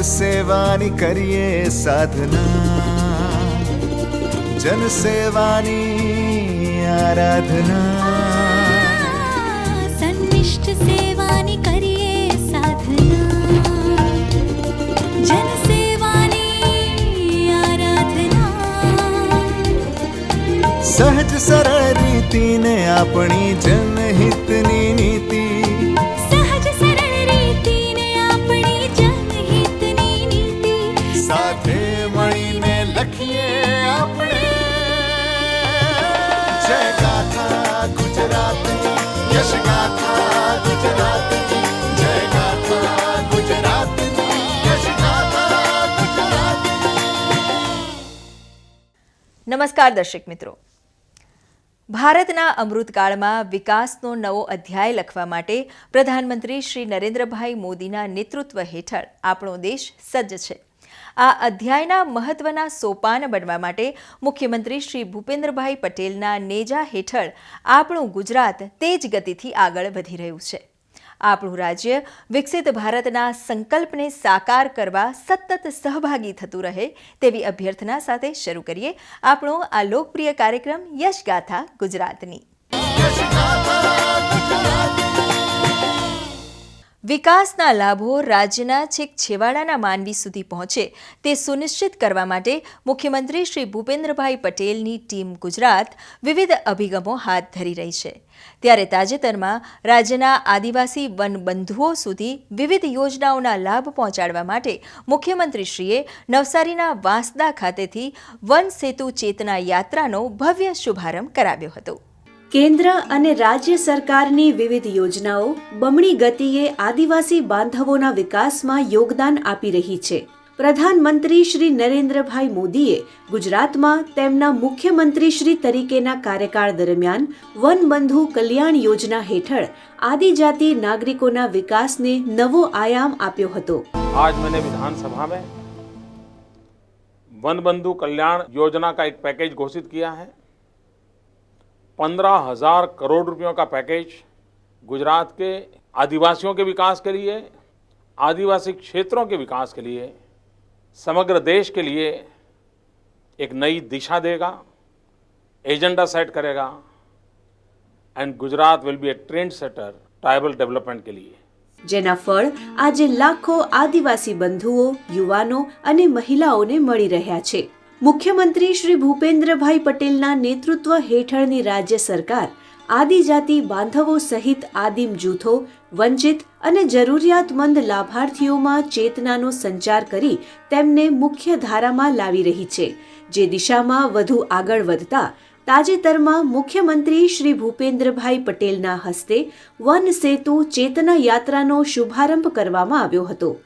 સંનિષ્ઠ સેવાની કરીએ સાધના જન સેવાની આરાધના સંનિષ્ઠ સેવાની કરીએ સાધના જન સેવાની આરાધના સહજ સરળ રીતિને આપણી જનહિતની નીતિ નમસ્કાર દર્શક મિત્રો. ભારતના અમૃતકાળમાં વિકાસનો નવો અધ્યાય લખવા માટે પ્રધાનમંત્રી શ્રી નરેન્દ્રભાઈ મોદીના નેતૃત્વ હેઠળ આપણો દેશ સજ્જ છે. આ અધ્યાયના મહત્વના સોપાન બનવા માટે મુખ્યમંત્રી શ્રી ભૂપેન્દ્રભાઈ પટેલના નેજા હેઠળ આપણું ગુજરાત તેજ ગતિથી આગળ વધી રહ્યું છે. આપણું રાજ્ય વિકસિત ભારતના સંકલ્પને સાકાર કરવા સતત સહભાગી થતું રહે તેવી અભ્યર્થના સાથે શરૂ કરીએ આપણો આ લોકપ્રિય કાર્યક્રમ યશગાથા ગુજરાતની. વિકાસના લાભો રાજ્યના છેક છેવાડાના માનવી સુધી પહોંચે તે સુનિશ્ચિત કરવા માટે મુખ્યમંત્રી શ્રી ભૂપેન્દ્રભાઈ પટેલની ટીમ ગુજરાત વિવિધ અભિગમો હાથ ધરી રહી છે. ત્યારે તાજેતરમાં રાજ્યના આદિવાસી વનબંધુઓ સુધી વિવિધ યોજનાઓના લાભ પહોંચાડવા માટે મુખ્યમંત્રીશ્રીએ નવસારીના વાંસદા ખાતેથી વન સેતુ ચેતના યાત્રાનો ભવ્ય શુભારંભ કરાવ્યો હતો. કેન્દ્ર અને રાજ્ય સરકારની વિવિધ યોજનાઓ બમણી ગતિએ આદિવાસી બાંધવોના વિકાસમાં યોગદાન આપી રહી છે પ્રધાનમંત્રી શ્રી નરેન્દ્રભાઈ મોદીએ ગુજરાતમાં તેમના મુખ્યમંત્રી શ્રી તરીકેના કાર્યકાળ દરમિયાન વનબંધુ કલ્યાણ યોજના હેઠળ આદિજાતિ નાગરિકોના વિકાસને નવો આયામ આપ્યો હતો आज मैंने विधानसभा में वन बंधु कल्याण योजना का एक पैकेज घोषित किया है पंद्रह हजार करोड़ रुपयों का पैकेज गुजरात के आदिवासियों के विकास के लिए आदिवासी क्षेत्रों के विकास के लिए समग्र देश के लिए एक नई दिशा देगा एजेंडा सेट करेगा and Gujarat will be a trend setter tribal development के लिए જેના ફળ આજે લાખો આદિવાસી બંધુઓ યુવાનો અને મહિલાઓને મળી રહ્યા છે મુખ્યમંત્રી શ્રી ભૂપેન્દ્રભાઈ પટેલના નેતૃત્વ હેઠળની રાજ્ય સરકાર આદિજાતિ બાંધવો સહિત આદિમ જૂથો, વંચિત અને જરૂરિયાતમંદ લાભાર્થીઓમાં ચેતનાનો સંચાર કરી તેમને મુખ્ય ધારામાં લાવી રહી છે. જે દિશામાં વધુ આગળ વધતા તાજેતરમાં મુખ્યમંત્રી શ્રી ભૂપેન્દ્રભાઈ પટેલના હસ્તે વન સેતુ ચેતના યાત્રાનો શુભારંભ કરવામાં આવ્યો હતો.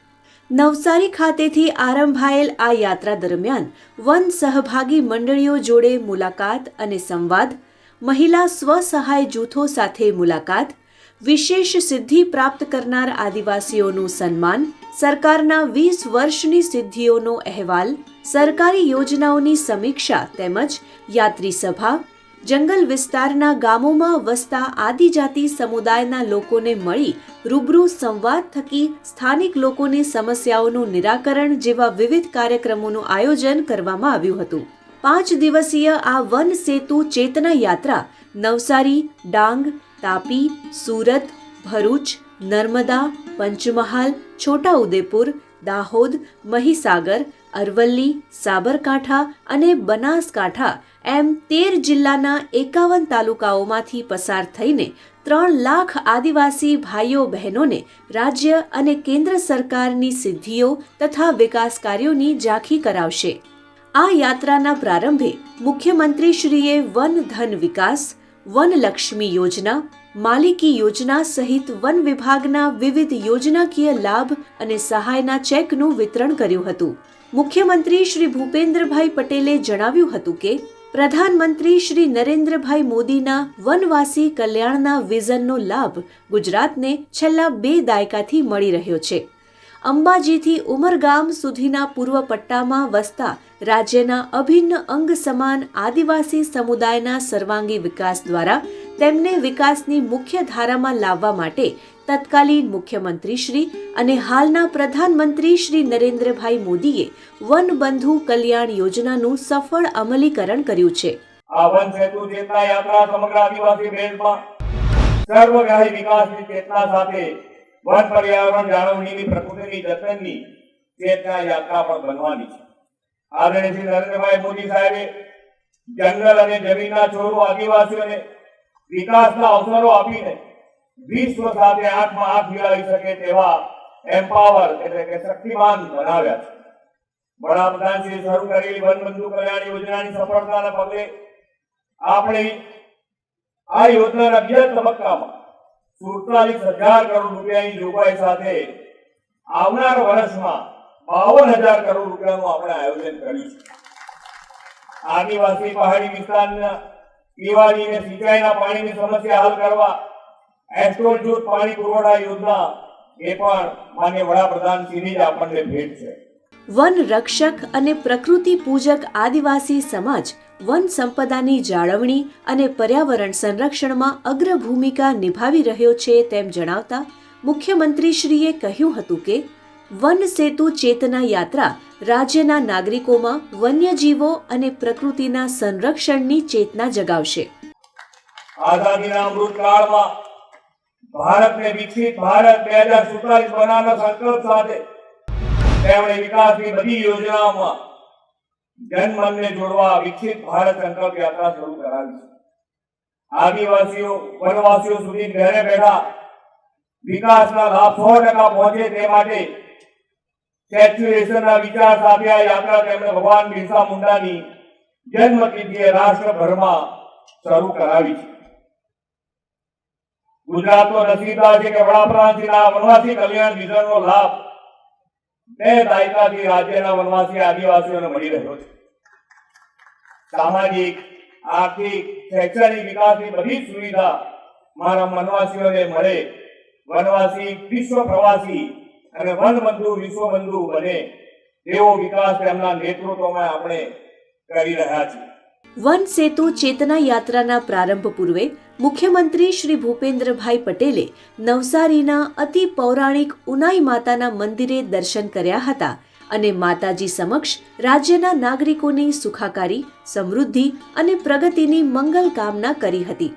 નવસારી ખાતેથી આરંભાયેલ આ યાત્રા દરમિયાન વન સહભાગી મંડળીઓ જોડે મુલાકાત અને સંવાદ, મહિલા સ્વસહાય જૂથો સાથે મુલાકાત, વિશેષ સિદ્ધિ પ્રાપ્ત કરનાર આદિવાસીઓનું સન્માન, સરકારના વીસ વર્ષની સિદ્ધિઓનો અહેવાલ, સરકારી યોજનાઓની સમીક્ષા તેમજ યાત્રી સભા જંગલ વિસ્તારના ગામોમાં વસતા આદિજાતિ સમુદાયના લોકોને મળી રૂબરૂ સંવાદ થકી સ્થાનિક લોકોની સમસ્યાઓનું નિરાકરણ જેવા વિવિધ કાર્યક્રમોનું આયોજન કરવામાં આવ્યું હતું. પાંચ દિવસીય આ વન સેતુ ચેતના યાત્રા નવસારી, ડાંગ, તાપી, સુરત, ભરૂચ, નર્મદા, પંચમહાલ, છોટાઉદેપુર, દાહોદ, મહીસાગર, અરવલ્લી, સાબરકાંઠા અને બનાસકાંઠા એમ તેર જિલ્લાના એકાવન તાલુકાઓમાંથી પસાર થઈને ત્રણ લાખ આદિવાસી ભાઈઓ બહેનોને રાજ્ય અને કેન્દ્ર સરકારની સિદ્ધિઓ તથા વિકાસ કાર્યોની ઝાંખી કરાવશે. આ યાત્રાના પ્રારંભે મુખ્યમંત્રીશ્રીએ વન ધન વિકાસ વનલક્ષ્મી યોજના, માલિકી યોજના સહિત વન વિભાગના વિવિધ યોજનાકીય લાભ અને સહાયના ચેકનું વિતરણ કર્યું હતું. મુખ્યમંત્રી શ્રી ભૂપેન્દ્રભાઈ પટેલે જણાવ્યું હતું કે પ્રધાનમંત્રી શ્રી નરેન્દ્રભાઈ મોદીના વનવાસી કલ્યાણના વિઝનનો લાભ ગુજરાતને છેલ્લા બે દાયકાથી મળી રહ્યો છે. અંબાજીથી ઉમરગામ સુધીના પૂર્વ પટ્ટામાં વસતા રાજ્યના અભિન્ન અંગ સમાન આદિવાસી સમુદાયના સર્વાંગી વિકાસ દ્વારા તેમને વિકાસની મુખ્ય ધારામાં લાવવા માટે તત્કાલીન મુખ્યમંત્રી શ્રી અને હાલના પ્રધાનમંત્રી શ્રી નરેન્દ્રભાઈ મોદીએ વન બંધુ કલ્યાણ યોજનાનું સફળ અમલીકરણ કર્યું છે. આ વન સેતુ ચેતના યાત્રા સમગ્ર આદિવાસી બેલ્ટમાં સર્વગ્રાહી વિકાસની ચેતના સાથે વન પર્યાવરણ જાળવણીની પ્રકૃતિની જતનની ચેતના યાત્રા પણ બનવાની છે. આદરણીય શ્રી નરેન્દ્રભાઈ મોદી સાહેબે જંગલ અને જમીનના છોડો આદિવાસીઓને વિકાસના અવસરો આપીને વિશ્વ સાથે આઠમાં આઠ મેળવી શકે તેવા એમ્પાવર એટલે કે શક્તિમાન બનાવ્યા છે. વડાપ્રધાનશ્રી શરૂ કરેલી વન બંધુ કલ્યાણ યોજનાની સફળતાના પગલે આપણે આ યોજનાના બીજા તબક્કામાં સુડતાલીસ હજાર કરોડ રૂપિયાની જોગવાઈ સાથે આવનાર વર્ષમાં બાવન હજાર કરોડ રૂપિયાનું આપણે આયોજન કર્યું છે. આદિવાસી પહાડી વિસ્તારના પીવાની અને સિંચાઈના પાણીની સમસ્યા હલ કરવા એસ્ટ્રોલ જૂથ પાણી પુરવઠા યોજના એ પણ માન્ય વડાપ્રધાન શ્રીની જ આપણને ભેટ છે વન રક્ષક અને પ્રકૃતિ પૂજક આદિવાસી સમાજ વન સંપદાની જાળવણી અને પર્યાવરણ સંરક્ષણમાં અગ્ર ભૂમિકા નિભાવી રહ્યો છે તેમ જણાવતા મુખ્યમંત્રીશ્રીએ કહ્યું હતું કે, વન સેતુ ચેતના યાત્રા રાજ્યના નાગરિકોમાં વન્યજીવો અને પ્રકૃતિના સંરક્ષણની ચેતના જગાવશે. આઝાદીના અમૃત કાળમાં ભારતને વિકસિત ભારત બે હજાર સુડતાલીસ બનાવવાના સંકલ્પ સાથે તેમણે વિકાસની બધી યોજનાઓમાં જનમનને જોડવા વિકસિત ભારત સંકલ્પ યાત્રા શરૂ કરાવી છે આદિવાસીઓ વનવાસીઓ સુધી ઘરે બેઠા વિકાસના લાભ સો ટકા પહોંચે તે માટે સેચ્યુરેશનના વિચાર સાથે આ યાત્રા તેમણે ભગવાન બિરસા મુંડાની જન્મતિથિએ રાષ્ટ્રભરમાં શરૂ કરાવી છે ગુજરાતનો નસીબદાર છે કે વડાપ્રધાનશ્રીના વનવાસી કલ્યાણ વિઝનનો લાભ બે દાયકાથી રાજ્યના વનવાસી આદિવાસીઓને મળી રહ્યો છે. સામાજિક, આર્થિક, શૈક્ષણિક વિકાસની બધી સુવિધા મારા વનવાસીઓને મળે. વનવાસી વિશ્વ પ્રવાસી અને વનબંધુ વિશ્વબંધુ બને. એવો વિકાસ તેમના નેતૃત્વમાં આપણે કરી રહ્યા છીએ. વન સેતુ ચેતના યાત્રાના પ્રારંભ પૂર્વે મુખ્યમંત્રી શ્રી ભૂપેન્દ્રભાઈ પટેલે નવસારીના અતિ પૌરાણિક ઉનાઈ માતાના મંદિરે દર્શન કર્યા હતા અને માતાજી સમક્ષ રાજ્યના નાગરિકોની સુખાકારી, સમૃદ્ધિ અને પ્રગતિની મંગલ કામના કરી હતી.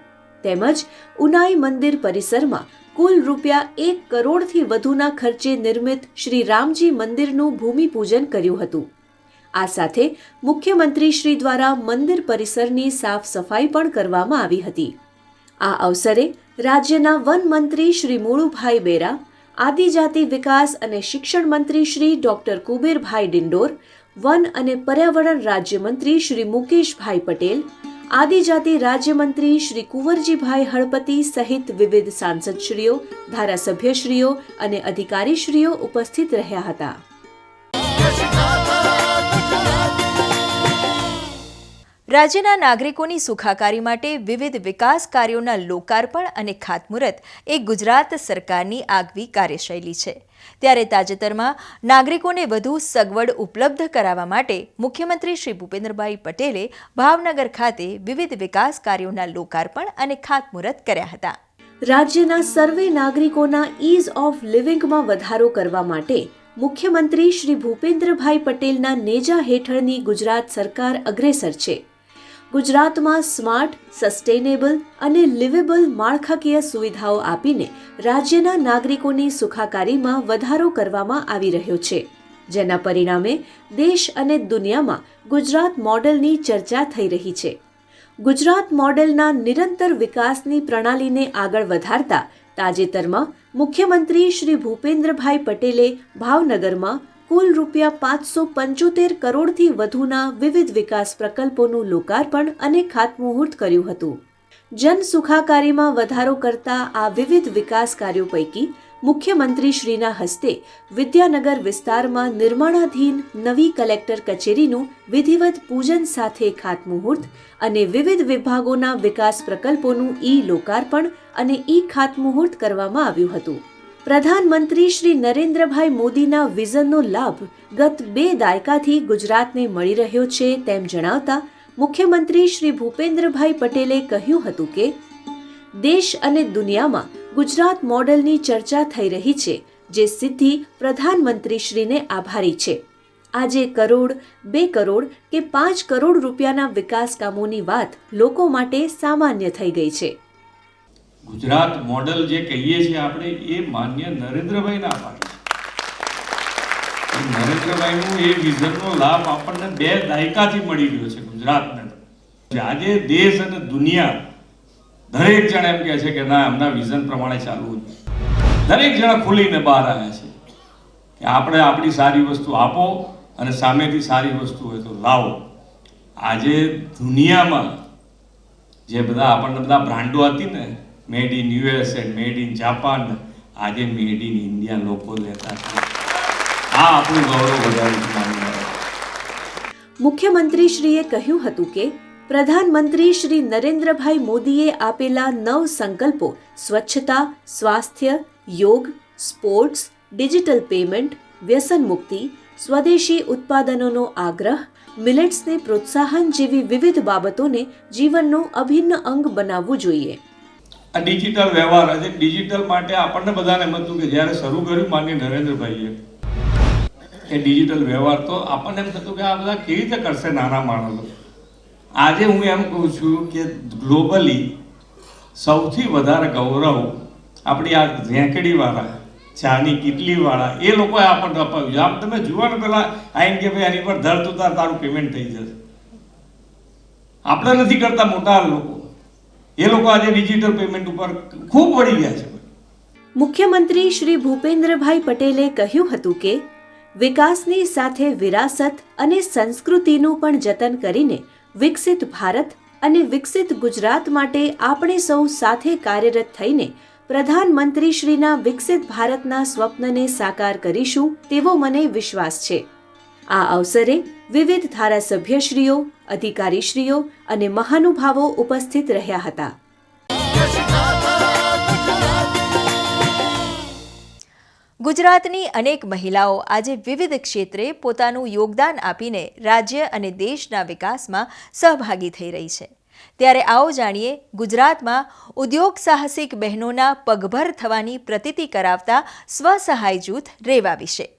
તેમજ ઉનાઈ મંદિર પરિસરમાં કુલ રૂપિયા એક કરોડથી વધુના ખર્ચે નિર્મિત શ્રી રામજી મંદિરનું ભૂમિપૂજન કર્યું હતું. આ સાથે મુખ્યમંત્રી શ્રી દ્વારા મંદિર પરિસરની સાફ સફાઈ પણ કરવામાં આવી હતી. આ અવસરે રાજ્યના વન મંત્રી શ્રી મુળુભાઈ બેરા, આદિજાતિ વિકાસ અને શિક્ષણ મંત્રી શ્રી ડોક્ટર કુબેરભાઈ ડિંડોર, વન અને પર્યાવરણ રાજ્યમંત્રી શ્રી મુકેશભાઈ પટેલ, આદિજાતિ રાજ્યમંત્રી શ્રી કુંવરજીભાઈ હળપતિ સહિત વિવિધ સાંસદશ્રીઓ, ધારાસભ્યશ્રીઓ અને અધિકારીશ્રીઓ ઉપસ્થિત રહ્યા હતા. રાજ્યના નાગરિકોની સુખાકારી માટે વિવિધ વિકાસ કાર્યોના લોકાર્પણ અને ખાતમુહૂર્ત એ ગુજરાત સરકારની આગવી કાર્યશૈલી છે. ત્યારે તાજેતરમાં નાગરિકોને વધુ સગવડ ઉપલબ્ધ કરાવવા માટે મુખ્યમંત્રી શ્રી ભૂપેન્દ્રભાઈ પટેલે ભાવનગર ખાતે વિવિધ વિકાસ કાર્યોના લોકાર્પણ અને ખાતમુહૂર્ત કર્યા હતા. રાજ્યના સર્વે નાગરિકોના ઇઝ ઓફ લિવિંગમાં વધારો કરવા માટે મુખ્યમંત્રી શ્રી ભૂપેન્દ્રભાઈ પટેલના નેજા હેઠળની ગુજરાત સરકાર અગ્રેસર છે. ગુજરાતમાં સ્માર્ટ, સસ્ટેનેબલ અને લિવેબલ માળખાકીય સુવિધાઓ આપીને રાજ્યના નાગરિકોની સુખાકારીમાં વધારો કરવામાં આવી રહ્યો છે, જેના પરિણામે દેશ અને દુનિયામાં ગુજરાત મોડેલની ચર્ચા થઈ રહી છે. ગુજરાત મોડેલના નિરંતર વિકાસની પ્રણાલીને આગળ વધારતા તાજેતરમાં મુખ્યમંત્રી શ્રી ભૂપેન્દ્રભાઈ પટેલે ભાવનગરમાં કુલ રૂપિયા પાંચસો પંચોતેર કરોડથી વધુના વિવિધ વિકાસ પ્રકલ્પોનું લોકાર્પણ અને ખાતમુહૂર્ત કર્યું હતું. જન સુખાકારીમાં વધારો કરતા આ વિવિધ વિકાસ કાર્યો પૈકી મુખ્યમંત્રી શ્રીના હસ્તે વિદ્યાનગર વિસ્તારમાં નિર્માણાધીન નવી કલેક્ટર કચેરીનું વિધિવત પૂજન સાથે ખાતમુહૂર્ત અને વિવિધ વિભાગોના વિકાસ પ્રકલ્પોનું ઈ લોકાર્પણ અને ઈ ખાતમુહૂર્ત કરવામાં આવ્યું હતું. પ્રધાનમંત્રી શ્રી નરેન્દ્રભાઈ મોદીના વિઝનનો લાભ ગત બે દાયકાથી ગુજરાતને મળી રહ્યો છે તેમ જણાવતા મુખ્યમંત્રી શ્રી ભૂપેન્દ્રભાઈ પટેલે કહ્યું હતું કે, દેશ અને દુનિયામાં ગુજરાત મોડલની ચર્ચા થઈ રહી છે, જે સિદ્ધિ પ્રધાનમંત્રીશ્રીને આભારી છે. આજે કરોડ, બે કરોડ કે પાંચ કરોડ રૂપિયાના વિકાસ કામોની વાત લોકો માટે સામાન્ય થઈ ગઈ છે. ગુજરાત મોડલ જે કહીએ છીએ આપણે, એ માન્ય નરેન્દ્રભાઈના પાડી છે. એ વિઝનનો લાભ આપણને બે દાયકાથી મળી રહ્યો છે ગુજરાતને. આજે દેશ અને દુનિયા દરેક જણ એમ કહે છે કે ના, એમના વિઝન પ્રમાણે ચાલવું દરેક જણા ખુલીને બહાર આવ્યા છે કે આપણે આપણી સારી વસ્તુ આપો અને સામેથી સારી વસ્તુ હોય તો લાવો. આજે દુનિયામાં જે બધા આપણને બધા બ્રાન્ડો હતી ને made in USA made in Japan આજે મેડ ઇન ઇન્ડિયા લોકો લેતા છે. આ આપણું ગૌરવ વધારે મુખ્યમંત્રીશ્રીએ કહ્યું હતું કે, પ્રધાનમંત્રી શ્રી નરેન્દ્રભાઈ મોદીએ આપેલા નવ સંકલ્પો સ્વચ્છતા, સ્વાસ્થ્ય, યોગ, સ્પોર્ટ્સ, ડિજિટલ પેમેન્ટ, વ્યસન મુક્તિ, સ્વદેશી ઉત્પાદનોનો આગ્રહ, મિલેટ્સને પ્રોત્સાહન જેવી વિવિધ બાબતોને જીવનનો અભિન્ન અંગ બનાવવું જોઈએ. આ ડિજિટલ વ્યવહાર આજે ડિજિટલ માટે આપણને બધાને એમ હતું કે જ્યારે શરૂ કર્યું માન્ય નરેન્દ્રભાઈએ. એ ડિજિટલ વ્યવહાર તો આપણને એમ થતું કે આ બધા કેવી રીતે કરશે નાના માણસો. આજે હું એમ કહું છું કે ગ્લોબલી સૌથી વધારે ગૌરવ આપણી આ રેંકડીવાળા, ચાની કિટલીવાળા, એ લોકોએ આપણને અપાવ્યું છે. આમ તમે જુઓ ને પેલા આઈને કે ભાઈ આની પર ધર ઉતાર તારું પેમેન્ટ થઈ જશે. આપણે નથી કરતા મોટા લોકો. એ લોકો આજે ડિજિટલ પેમેન્ટ ઉપર ખૂબ વળી ગયા છે. મુખ્યમંત્રી શ્રી ભૂપેન્દ્રભાઈ પટેલે કહ્યું હતું કે, વિકાસની સાથે વિરાસત અને સંસ્કૃતિનું પણ જતન કરીને વિકસિત ભારત અને વિકસિત ગુજરાત માટે આપણે સૌ સાથે કાર્યરત થઈને પ્રધાનમંત્રી શ્રીના વિકસિત ભારતના સ્વપ્નને સાકાર કરીશું તેવો મને વિશ્વાસ છે. આ અવસરે વિવિધ ધારાસભ્યશ્રીઓ, અધિકારીશ્રીઓ અને મહાનુભાવો ઉપસ્થિત રહ્યા હતા. ગુજરાતની અનેક મહિલાઓ આજે વિવિધ ક્ષેત્રે પોતાનું યોગદાન આપીને રાજ્ય અને દેશના વિકાસમાં સહભાગી થઈ રહી છે. ત્યારે આવો જાણીએ ગુજરાતમાં ઉદ્યોગ સાહસિક બહેનોના પગભર થવાની પ્રતીતિ કરાવતા સ્વસહાય જૂથ રેવા વિશે.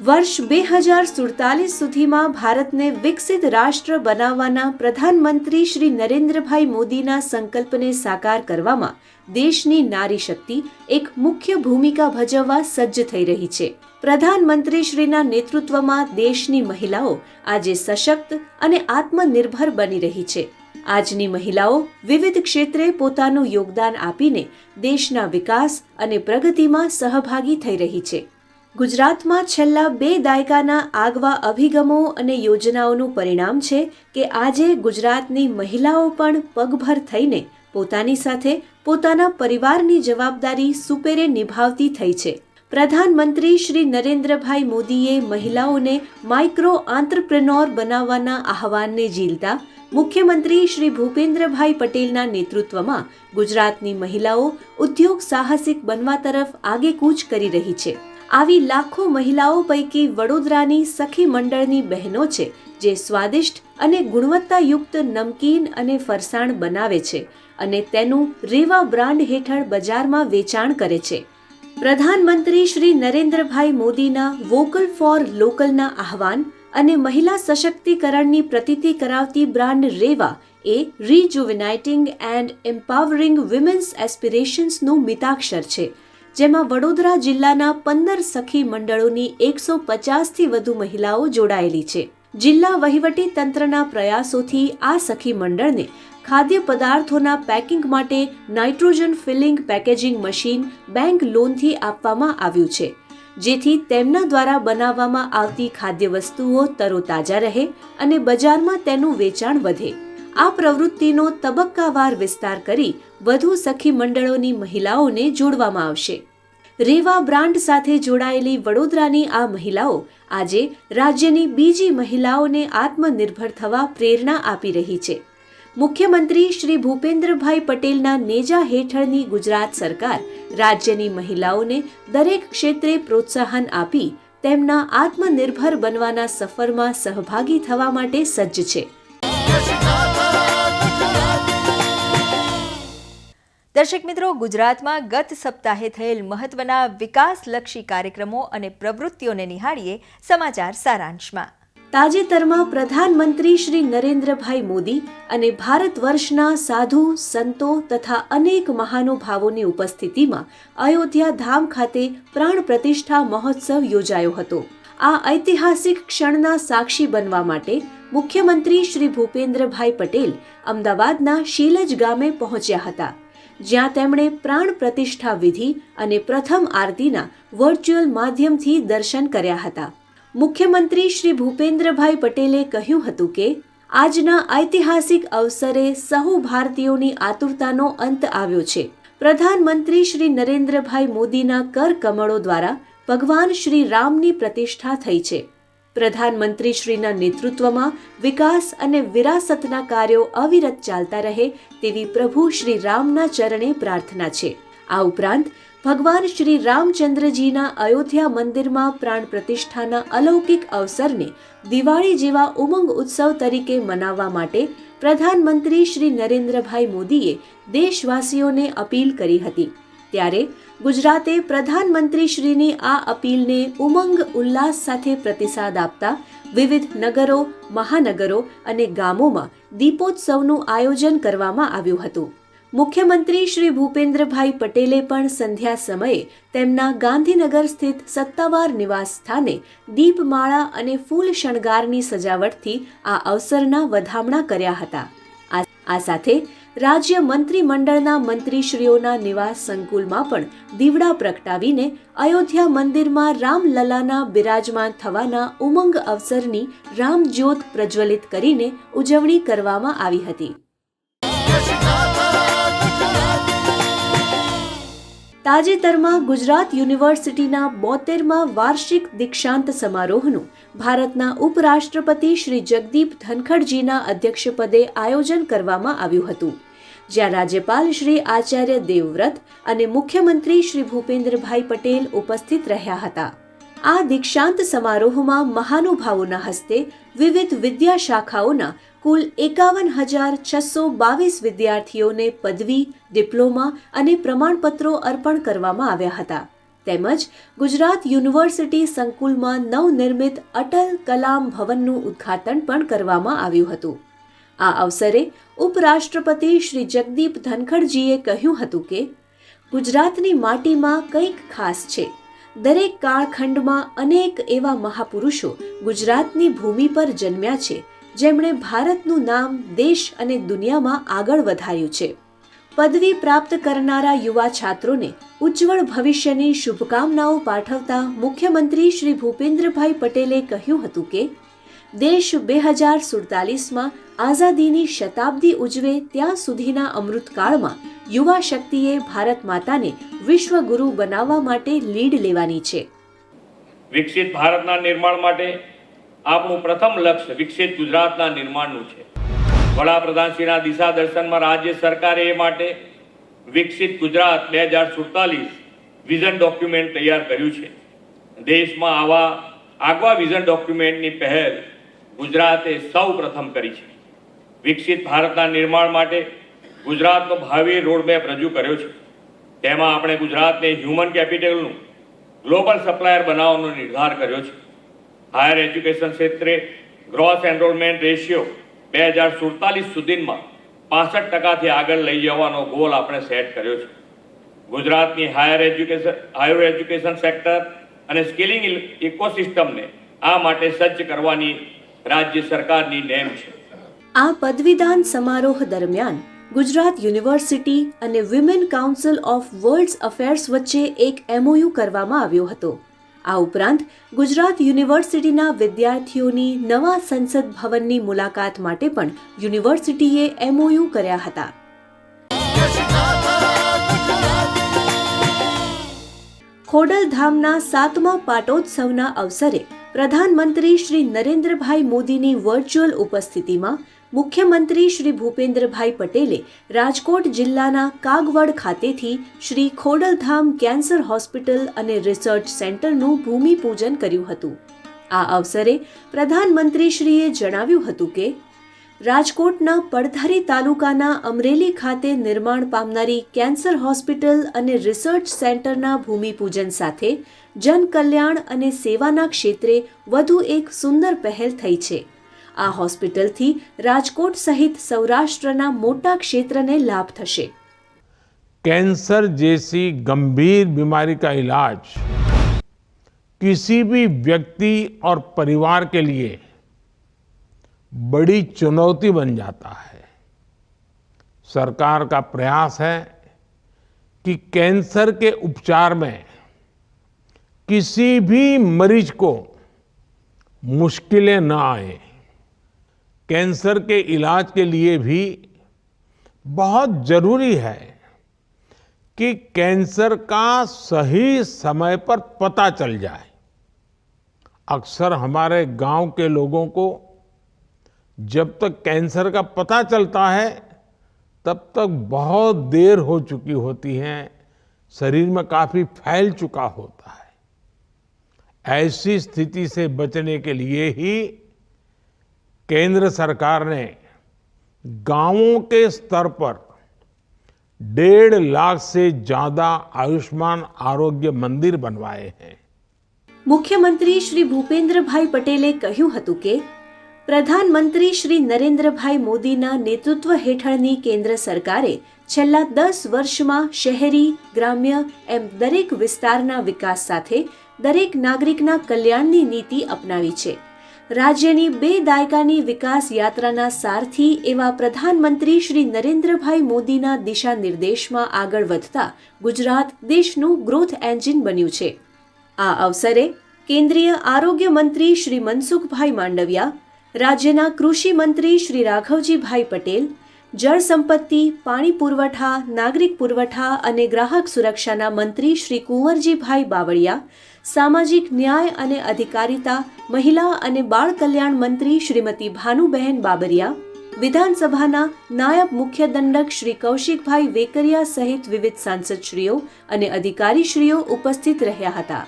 વર્ષ બે હજાર સુડતાલીસ સુધીમાં ભારતને વિકસિત રાષ્ટ્ર બનાવવાના પ્રધાનમંત્રી શ્રી નરેન્દ્રભાઈ મોદીના સંકલ્પને સાકાર કરવામાં દેશની નારી શક્તિ એક મુખ્ય ભૂમિકા ભજવવા સજ્જ થઈ રહી છે. પ્રધાનમંત્રી શ્રીના નેતૃત્વમાં દેશની મહિલાઓ આજે સશક્ત અને આત્મનિર્ભર બની રહી છે. આજની મહિલાઓ વિવિધ ક્ષેત્રે પોતાનું યોગદાન આપીને દેશના વિકાસ અને પ્રગતિમાં સહભાગી થઈ રહી છે. ગુજરાતમાં છેલ્લા બે દાયકાના આગવા અભિગમો અને યોજનાઓનું પરિણામ છે કે આજે ગુજરાતની મહિલાઓ પણ પગભર થઈને પોતાની સાથે પોતાના પરિવારની જવાબદારી સુપેરે નિભાવતી થઈ છે. પ્રધાનમંત્રી શ્રી નરેન્દ્રભાઈ મોદીએ મહિલાઓને માઇક્રો આંત્રપ્રેનોર બનાવવાના આહવાનને ઝીલતા મુખ્યમંત્રી શ્રી ભૂપેન્દ્રભાઈ પટેલના નેતૃત્વમાં ગુજરાતની મહિલાઓ ઉદ્યોગ સાહસિક બનવા તરફ આગેકૂચ કરી રહી છે. આવી લાખો મહિલાઓ પૈકી વડોદરાની સખી મંડળની બહેનો છે, જે સ્વાદિષ્ટ અને ગુણવત્તાયુક્ત નમકીન અને ફરસાણ બનાવે છે અને તેનું રેવા બ્રાન્ડ હેઠળ બજારમાં વેચાણ કરે છે. પ્રધાનમંત્રી શ્રી નરેન્દ્રભાઈ મોદીના વોકલ ફોર લોકલના આહવાન અને મહિલા સશક્તિકરણની પ્રતીતિ કરાવતી બ્રાન્ડ રેવા એ રીજુવિનાઇટિંગ એન્ડ એમ્પાવરિંગ વિમેન્સ એસ્પિરેશન્સનું મિતાક્ષર છે. જેમાં વડોદરા જિલ્લાના પંદર સખી મંડળોની એકસો પચાસથી વધુ મહિલાઓ જોડાયેલી છે. જિલ્લા વહીવટી તંત્રના પ્રયાસોથી આ સખી મંડળને ખાદ્ય પદાર્થોના પેકિંગ માટે nitrogen filling packaging machine bank લોનથી આપવામાં આવ્યું છે. જેથી તેમના દ્વારા બનાવવામાં આવતી ખાદ્ય વસ્તુઓ તરોતાજા રહે અને બજારમાં તેનું વેચાણ વધે. આ પ્રવૃત્તિનો તબક્કાવાર વિસ્તાર કરી વધુ સખી મંડળોની મહિલાઓને જોડવામાં આવશે. રેવા બ્રાન્ડ સાથે જોડાયેલી વડોદરાની આ મહિલાઓ આજે રાજ્યની બીજી મહિલાઓને આત્મનિર્ભર થવા પ્રેરણા આપી રહી છે. મુખ્યમંત્રી શ્રી ભૂપેન્દ્રભાઈ પટેલના નેજા હેઠળની ગુજરાત સરકાર રાજ્યની મહિલાઓને દરેક ક્ષેત્રે પ્રોત્સાહન આપી તેમના આત્મનિર્ભર બનવાના સફરમાં સહભાગી થવા માટે સજ્જ છે. દર્શક મિત્રો, ગુજરાતમાં ગત સપ્તાહે થયેલ મહત્વના વિકાસલક્ષી કાર્યક્રમો અને પ્રવૃત્તિઓને નિહાળીએ સમાચાર સારાંશમાં. તાજેતરમાં પ્રધાનમંત્રી શ્રી નરેન્દ્રભાઈ મોદી અને ભારત વર્ષના સાધુ, સંતો તથા અનેક મહાનુભાવોની ઉપસ્થિતિમાં અયોધ્યા ધામ ખાતે પ્રાણ પ્રતિષ્ઠા મહોત્સવ યોજાયો હતો. આ ઐતિહાસિક ક્ષણના સાક્ષી બનવા માટે મુખ્યમંત્રી શ્રી ભૂપેન્દ્રભાઈ પટેલ અમદાવાદના શીલજ ગામે પહોંચ્યા હતા. જ્યાં તેમણે પ્રાણ પ્રતિષ્ઠા વિધિ અને પ્રથમ આરતીના વર્ચ્યુઅલ માધ્યમથી દર્શન કર્યા હતા. મુખ્યમંત્રી શ્રી ભૂપેન્દ્રભાઈ પટેલે કહ્યું હતું કે, આજના ઐતિહાસિક અવસરે સહુ ભારતીયોની આતુરતાનો અંત આવ્યો છે. પ્રધાનમંત્રી શ્રી નરેન્દ્રભાઈ મોદીના કર કમળો દ્વારા ભગવાન શ્રી રામની પ્રતિષ્ઠા થઈ છે. પ્રધાનમંત્રી શ્રીના નેતૃત્વમાં વિકાસ અને વિરાસતના કાર્યો અવિરત ચાલતા રહે તેવી પ્રભુ શ્રી રામના ચરણે પ્રાર્થના છે. આ ઉપરાંત ભગવાન શ્રી રામચંદ્રજીના અયોધ્યા મંદિરમાં પ્રાણ પ્રતિષ્ઠાના અલૌકિક અવસરને દિવાળી જેવા ઉમંગ ઉત્સવ તરીકે મનાવવા માટે પ્રધાનમંત્રી શ્રી નરેન્દ્રભાઈ મોદીએ દેશવાસીઓને અપીલ કરી હતી. ત્યારે ગુજરાતે પ્રધાનમંત્રીશ્રીની આ અપીલને ઉમંગ ઉલ્લાસ સાથે પ્રતિસાદ આપતા વિવિધ નગરો, મહાનગરો અને ગામોમાં દીપોત્સવનું આયોજન કરવામાં આવ્યું હતું. મુખ્યમંત્રી શ્રી ભૂપેન્દ્રભાઈ પટેલે પણ સંધ્યા સમયે તેમના ગાંધીનગર સ્થિત સત્તાવાર નિવાસ સ્થાને દીપમાળા અને ફૂલ શણગારની સજાવટથી આ અવસરના વધામણા કર્યા હતા. આ સાથે રાજ્ય મંત્રીમંડળના મંત્રીશ્રીઓના નિવાસ સંકુલમાં પણ દીવડા પ્રગટાવીને અયોધ્યા મંદિરમાં રામલલાના બિરાજમાન થવાના ઉમંગ અવસરની રામજ્યોત પ્રજ્વલિત કરીને ઉજવણી કરવામાં આવી હતી. તાજેતરમાં ગુજરાત યુનિવર્સિટીના બોતેરમાં વાર્ષિક દીક્ષાંત સમારોહનું ભારતના ઉપરાષ્ટ્રપતિ શ્રી જગદીપ ધનખડજીના અધ્યક્ષપદે આયોજન કરવામાં આવ્યું હતું. જ્યાં રાજ્યપાલ શ્રી આચાર્ય દેવવ્રત અને મુખ્યમંત્રી શ્રી ભૂપેન્દ્રભાઈ પટેલ ઉપસ્થિત રહ્યા હતા. આ દીક્ષાંત સમારોહમાં મહાનુભાવોના હસ્તે વિવિધ વિદ્યા શાખાઓના કુલ એકાવન હજાર છસો બાવીસ વિદ્યાર્થીઓને પદવી, ડિપ્લોમા અને પ્રમાણપત્રો અર્પણ કરવામાં આવ્યા હતા. તેમજ ગુજરાત યુનિવર્સિટી સંકુલમાં નવનિર્મિત અટલ કલામ ભવનનું ઉદ્ઘાટન પણ કરવામાં આવ્યું હતું. આ અવસરે ઉપરાષ્ટ્રપતિ શ્રી જગદીપ ધનખડજીએ કહ્યું હતું કે, ગુજરાતની માટીમાં કંઈક ખાસ છે. દરેક કાળખંડમાં અનેક એવા મહાપુરુષો ગુજરાતની ભૂમિ પર જન્મ્યા છે, જેમણે ભારતનું નામ દેશ અને દુનિયામાં આગળ વધાર્યું છે. પદવી પ્રાપ્ત કરનારા યુવા છાત્રોને ઉજ્જવળ ભવિષ્યની શુભકામનાઓ પાઠવતા મુખ્યમંત્રી શ્રી ભૂપેન્દ્રભાઈ પટેલે કહ્યું હતું કે દેશ બે હજાર સુડતાલીસમાં આઝાદીની શતાબ્દી ઉજવે ત્યાં સુધીના અમૃતકાળમાં યુવા શક્તિએ ભારત માતાને વિશ્વગુરુ બનાવવા માટે લીડ લેવાની છે. વિકસિત ભારતના નિર્માણ માટે આપણું પ્રથમ લક્ષ્ય વિકસિત ગુજરાતના નિર્માણનું છે. વડાપ્રધાનશ્રીના દિશા દર્શનમાં રાજ્ય સરકારે એ માટે વિકસિત ગુજરાત બે હજાર સુડતાલીસ વિઝન ડોક્યુમેન્ટ તૈયાર કર્યું છે. દેશમાં આવા આગવા વિઝન ડોક્યુમેન્ટની પહેલ ગુજરાતે સૌ પ્રથમ કરી છે. વિકસિત ભારતના નિર્માણ માટે ગુજરાતનો ભાવિ રોડમેપ રજૂ કર્યો છે. તેમાં આપણે ગુજરાતને હ્યુમન કેપિટલનું ગ્લોબલ સપ્લાયર બનાવવાનો નિર્ધાર કર્યો છે. હાયર એજ્યુકેશન ક્ષેત્રે ગ્રોસ એનરોલમેન્ટ રેશિયો બે હજાર સુડતાલીસ સુધીમાં પાસઠ ટકાથી આગળ લઈ જવાનો ગોલ આપણે સેટ કર્યો છે. ગુજરાતની higher education higher education sector અને સ્કિલિંગ ઇકોસિસ્ટમને આ માટે સજ્જ કરવાની રાજ્ય સરકારની નેમ છે. આ પદવીદાન સમારોહ દરમિયાન ગુજરાત યુનિવર્સિટી અને women council of world affairs વચ્ચે એક એમઓયુ કરવામાં આવ્યો હતો. આ ઉપરાંત ગુજરાત યુનિવર્સિટીના વિદ્યાર્થીઓની નવા સંસદ ભવનની મુલાકાત માટે પણ યુનિવર્સિટીએ એમઓયુ કર્યા હતા. ખોડલધામના સાતમા પાટોત્સવના અવસરે પ્રધાનમંત્રી શ્રી નરેન્દ્રભાઈ મોદીની વર્ચ્યુઅલ ઉપસ્થિતિમાં મુખ્યમંત્રી શ્રી ભૂપેન્દ્રભાઈ પટેલે રાજકોટ જિલ્લાના કાગવડ ખાતેથી Shri Khodaldham cancer hospital and research સેન્ટરનું ભૂમિપૂજન કર્યું હતું. આ અવસરે પ્રધાનમંત્રીશ્રીએ જણાવ્યું હતું કે રાજકોટના પડધારી તાલુકાના અમરેલી ખાતે નિર્માણ પામનારી કેન્સર હોસ્પિટલ અને રિસર્ચ સેન્ટરના ભૂમિપૂજન સાથે જનકલ્યાણ અને સેવાના ક્ષેત્રે વધુ એક સુંદર પહેલ થઈ છે આ હોસ્પિટલથી રાજકોટ સહિત સૌરાષ્ટ્રના મોટા ક્ષેત્રને લાભ થશે कैंसर जैसी गंभीर बीमारी का इलाज किसी भी व्यक्ति और परिवार के लिए बड़ी चुनौती बन जाता है। सरकार का प्रयास है कि कैंसर के उपचार में किसी भी मरीज़ को मुश्किलें ना आए। कैंसर के इलाज के लिए भी बहुत ज़रूरी है कि कैंसर का सही समय पर पता चल जाए। अक्सर हमारे गाँव के लोगों को जब तक कैंसर का पता चलता है तब तक बहुत देर हो चुकी होती है शरीर में काफी फैल चुका होता है ऐसी स्थिति से बचने के लिए ही केंद्र सरकार ने गांवों के स्तर पर डेढ़ लाख से ज्यादा आयुष्मान आरोग्य मंदिर बनवाए हैं મુખ્યમંત્રી શ્રી ભૂપેન્દ્રભાઈ પટેલે કહ્યું હતું કે પ્રધાનમંત્રી શ્રી નરેન્દ્રભાઈ મોદીના નેતૃત્વ હેઠળની કેન્દ્ર સરકારે છેલ્લા દસ વર્ષમાં શહેરી, ગ્રામ્ય એમ દરેક વિસ્તારના વિકાસ સાથે દરેક નાગરિકના કલ્યાણની નીતિ અપનાવી છે. રાજ્યની બે દાયકાની વિકાસ યાત્રાના સારથી એવા પ્રધાનમંત્રી શ્રી નરેન્દ્રભાઈ મોદીના દિશા નિર્દેશમાં આગળ વધતા ગુજરાત દેશનું ગ્રોથ એન્જિન બન્યું છે. આ અવસરે કેન્દ્રીય આરોગ્ય મંત્રી શ્રી મનસુખભાઈ માંડવિયા રાજ્યના કૃષિ મંત્રી શ્રી રાઘવજીભાઈ પટેલ, જળ સંપત્તિ, પાણી પુરવઠા, નાગરિક પુરવઠા અને ગ્રાહક સુરક્ષાના મંત્રી શ્રી કુંવરજીભાઈ બાવળિયા, સામાજિક ન્યાય અને અધિકારિતા, મહિલા અને બાળ કલ્યાણ મંત્રી શ્રીમતી ભાનુબહેન બાબરિયા, વિધાનસભાના નાયબ મુખ્ય દંડક શ્રી કૌશિકભાઈ વેકરિયા સહિત વિવિધ સાંસદશ્રીઓ અને અધિકારીશ્રીઓ ઉપસ્થિત રહ્યા હતા.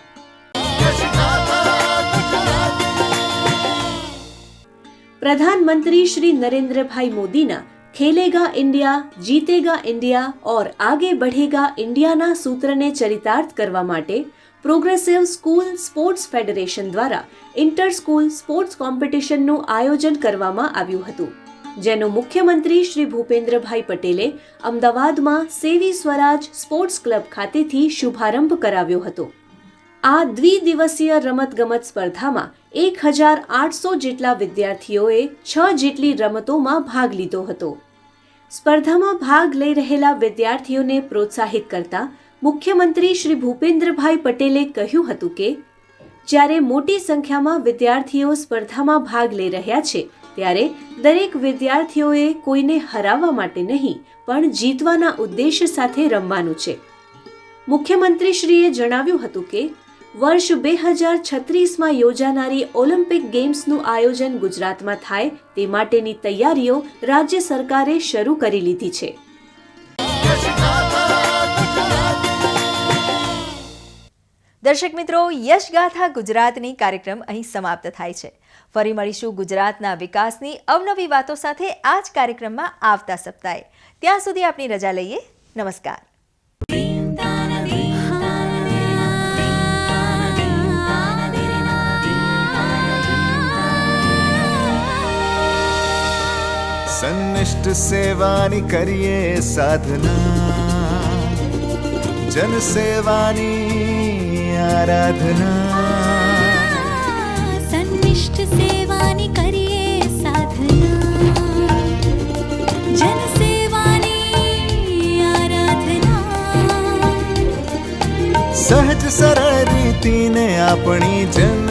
प्रधानमंत्री श्री नरेंद्र भाई मोदी ना खेलेगा इंडिया जीतेगा इंडिया और आगे बढ़ेगा ઇન્ડિયાના સૂત્રને ચરિતાર્થ કરવા માટે પ્રોગ્રેસિવ સ્કૂલ સ્પોર્ટ્સ ફેડરેશન દ્વારા ઇન્ટર સ્કૂલ સ્પોર્ટ્સ કોમ્પિટિશનનું આયોજન કરવામાં આવ્યું હતું જેનો મુખ્યમંત્રી શ્રી ભૂપેન્દ્રભાઈ પટેલે અમદાવાદમાં સેવી સ્વરાજ સ્પોર્ટ્સ ક્લબ ખાતેથી શુભારંભ કરાવ્યો હતો આ દ્વિદિવસીય રમતગમત સ્પર્ધામાં એક હજાર આઠસો જેટલા વિદ્યાર્થીઓએ છ જેટલી રમતોમાં ભાગ લીધો હતો. સ્પર્ધામાં ભાગ લઈ રહેલા વિદ્યાર્થીઓને પ્રોત્સાહિત કરતા મુખ્યમંત્રી શ્રી ભૂપેન્દ્રભાઈ પટેલે કહ્યું હતું કે, જ્યારે મોટી સંખ્યામાં વિદ્યાર્થીઓ સ્પર્ધામાં ભાગ લઈ રહ્યા છે, ત્યારે દરેક વિદ્યાર્થીઓએ કોઈને હરાવવા માટે નહીં, પણ જીતવાના ઉદ્દેશ્ય સાથે રમવાનું છે. મુખ્યમંત્રીશ્રીએ જણાવ્યું હતું કે વર્ષ બે હજાર છત્રીસમાં યોજાનારી ઓલિમ્પિક ગેમ્સનું આયોજન ગુજરાતમાં થાય તે માટેની તૈયારીઓ રાજ્ય સરકારે શરૂ કરી લીધી છે. દર્શક મિત્રો યશગાથા ગુજરાતની કાર્યક્રમ અહીં સમાપ્ત થાય છે. ફરી મળીશું ગુજરાતના વિકાસની અવનવી વાતો સાથે આ જ કાર્યક્રમમાં આવતા સપ્તાહે. ત્યાં સુધી આપની રજા લઈએ. નમસ્કાર. સંનિષ્ઠ સેવાની કરીએ સાધના જન સેવાની આરાધના સંનિષ્ઠ સેવાની કરીએ સાધના જન સેવાની આરાધના સહજ સરળ રીતિને આપણી જન